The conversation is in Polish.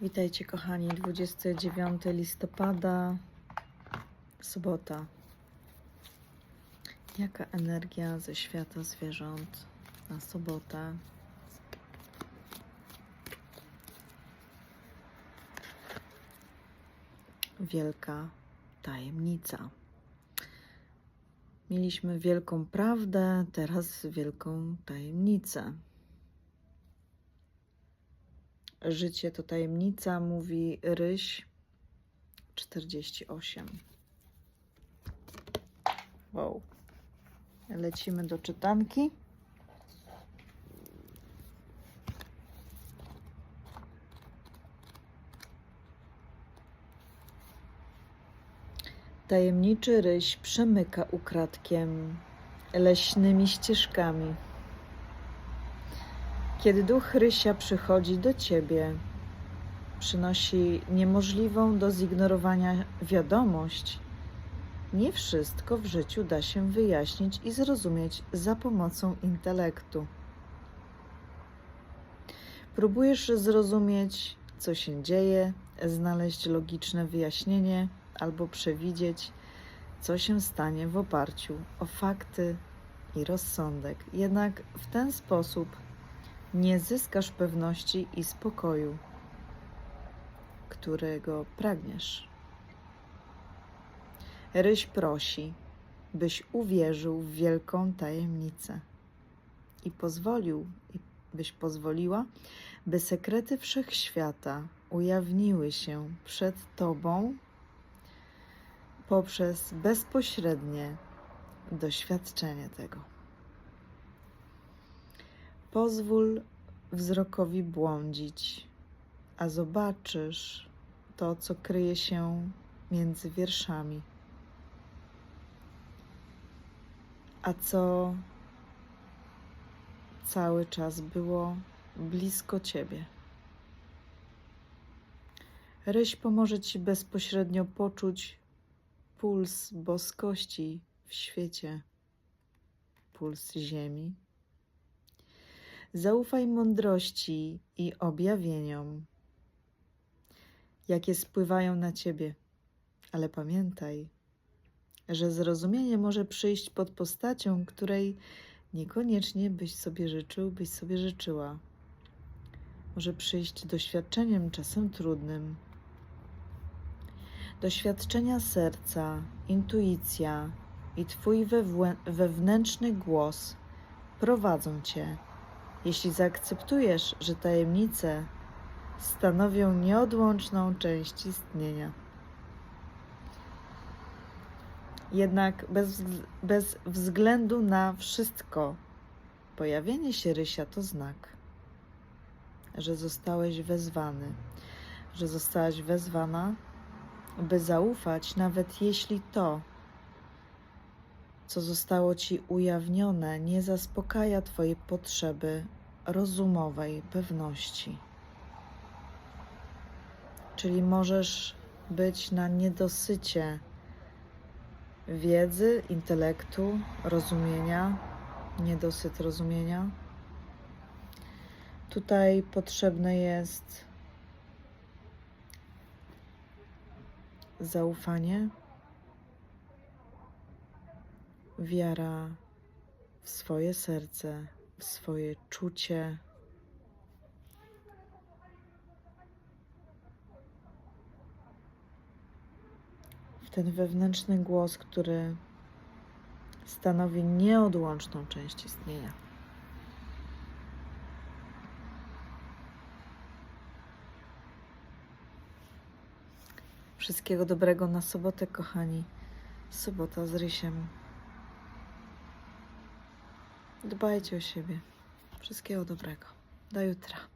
Witajcie kochani, 29 listopada, sobota. Jaka energia ze świata zwierząt na sobotę? Wielka tajemnica. Mieliśmy wielką prawdę, teraz wielką tajemnicę. Życie to tajemnica, mówi Ryś 48. Wow. Lecimy do czytanki. Tajemniczy ryś przemyka ukradkiem leśnymi ścieżkami. Kiedy duch rysia przychodzi do ciebie, przynosi niemożliwą do zignorowania wiadomość, nie wszystko w życiu da się wyjaśnić i zrozumieć za pomocą intelektu. Próbujesz zrozumieć, co się dzieje, znaleźć logiczne wyjaśnienie albo przewidzieć, co się stanie w oparciu o fakty i rozsądek. Jednak w ten sposób nie zyskasz pewności i spokoju, którego pragniesz. Ryś prosi, byś uwierzył w wielką tajemnicę i pozwolił, byś pozwoliła, by sekrety wszechświata ujawniły się przed Tobą poprzez bezpośrednie doświadczenie tego. Pozwól wzrokowi błądzić, a zobaczysz to, co kryje się między wierszami. A co cały czas było blisko ciebie. Ryś pomoże ci bezpośrednio poczuć puls boskości w świecie, puls ziemi. Zaufaj mądrości i objawieniom, jakie spływają na ciebie, ale pamiętaj, że zrozumienie może przyjść pod postacią, której niekoniecznie byś sobie życzył, byś sobie życzyła. Może przyjść doświadczeniem, czasem trudnym. Doświadczenia serca, intuicja i Twój wewnę- wewnętrzny głos prowadzą Cię jeśli zaakceptujesz, że tajemnice stanowią nieodłączną część istnienia. Jednak bez, bez względu na wszystko, pojawienie się rysia to znak, że zostałeś wezwany, że zostałaś wezwana, by zaufać, nawet jeśli to, co zostało ci ujawnione, nie zaspokaja Twojej potrzeby rozumowej pewności. Czyli możesz być na niedosycie wiedzy, intelektu, rozumienia, niedosyt rozumienia. Tutaj potrzebne jest zaufanie, wiara w swoje serce, w swoje czucie. W ten wewnętrzny głos, który stanowi nieodłączną część istnienia. Wszystkiego dobrego na sobotę, kochani. Sobota z Rysiem. Dbajcie o siebie. Wszystkiego dobrego. Do jutra.